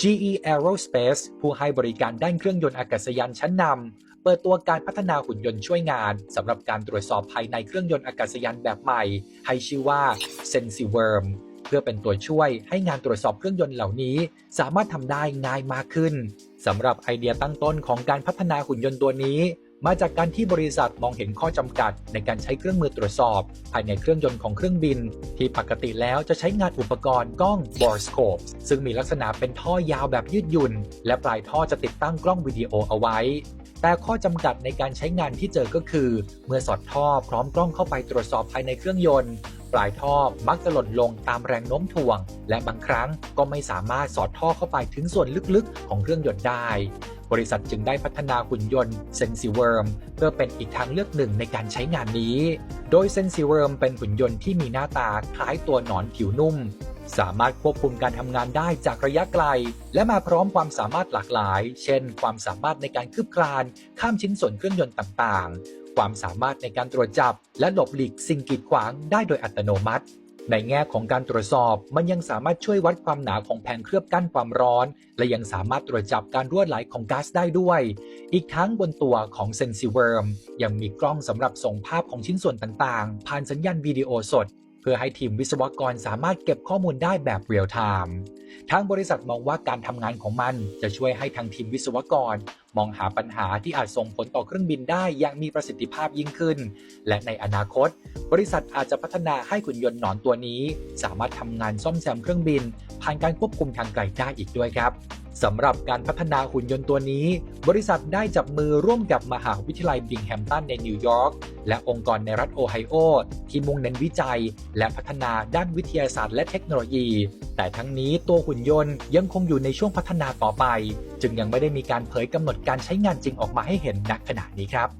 GE Aerospace ผู้ให้บริการด้านเครื่องยนต์อากาศยานชั้นนำ เปิดตัวการพัฒนาหุ่นยนต์ช่วยงานสำหรับการตรวจสอบภายในเครื่องยนต์อากาศยานแบบใหม่ ให้ชื่อว่า SensiWorm เพื่อเป็นตัวช่วยให้งานตรวจสอบเครื่องยนต์เหล่านี้ สามารถทำได้ง่ายมากขึ้นสำหรับไอเดียตั้งต้นของการพัฒนาหุ่นยนต์ตัวนี้ มาจากการที่บริษัทมองเห็นข้อจำกัด ในการใช้เครื่องมือตรวจสอบ ภายในเครื่องยนต์ของเครื่องบิน ที่ปกติแล้วจะใช้งานอุปกรณ์กล้อง borescope ซึ่งมีลักษณะเป็นท่อยาวแบบยืดหยุ่น และปลายท่อจะติดตั้งกล้องวิดีโอเอาไว้ แต่ข้อจำกัดในการใช้งานที่เจอก็คือ เมื่อสอดท่อพร้อมกล้องเข้าไปตรวจสอบภายในเครื่องยนต์ปลายท่อมักจะหล่นลงตามแรงโน้มถ่วง และบางครั้งก็ไม่สามารถสอดท่อเข้าไปถึงส่วนลึกๆ ของเครื่องยนต์ได้ บริษัทจึงได้พัฒนาหุ่นยนต์ SensiWorm เพื่อเป็นอีกทางเลือกหนึ่งในการใช้งานนี้ โดย SensiWorm เป็นหุ่นยนต์ที่มีหน้าตาคล้ายตัวหนอนผิวนุ่ม สามารถควบคุมการทำงานได้จากระยะไกล และมาพร้อมความสามารถหลากหลาย เช่น ความสามารถในการคืบคลาน ข้ามชิ้นส่วนเครื่องยนต์ต่างๆ ความสามารถในการตรวจจับ และหลบหลีกสิ่งกีดขวางได้โดยอัตโนมัติ ในแง่ของการตรวจสอบ มันยังสามารถช่วยวัดความหนาของแผงเคลือบกั้นความร้อน และยังสามารถตรวจจับการรั่วไหลของก๊าซได้ด้วย อีกทั้งบนตัวของเซนซิเวิร์มยังมีกล้องสำหรับส่งภาพของชิ้นส่วนต่างๆ ผ่านสัญญาณวิดีโอสด พื่อให้ทีมวิศวกรสามารถเก็บข้อมูลได้แบบเรียลไทม์ทางบริษัทมองว่าการทำงานของมันจะช่วยให้ทางทีมวิศวกร มองหาปัญหาที่อาจส่งผลต่อเครื่องบินได้อย่างมีประสิทธิภาพยิ่งขึ้น และในอนาคต บริษัทอาจจะพัฒนาให้หุ่นยนต์หนอนตัวนี้ สามารถทำงานซ่อมแซมเครื่องบิน ผ่านการควบคุมทางไกลได้อีกด้วยครับ สำหรับการพัฒนาหุ่นยนต์ตัวนี้ บริษัทได้จับมือร่วมกับมหาวิทยาลัยบิงแฮมตันในนิวยอร์กและองค์กรในรัฐโอไฮโอ ที่มุ่งเน้นวิจัย และพัฒนาด้านวิทยาศาสตร์และเทคโนโลยี แต่ทั้งนี้ตัวหุ่นยนต์ยังคงอยู่ในช่วงพัฒนาต่อไป จึงยังไม่ได้มีการเผยกำหนดการใช้งานจริงออกมาให้เห็นณขณะนี้ครับ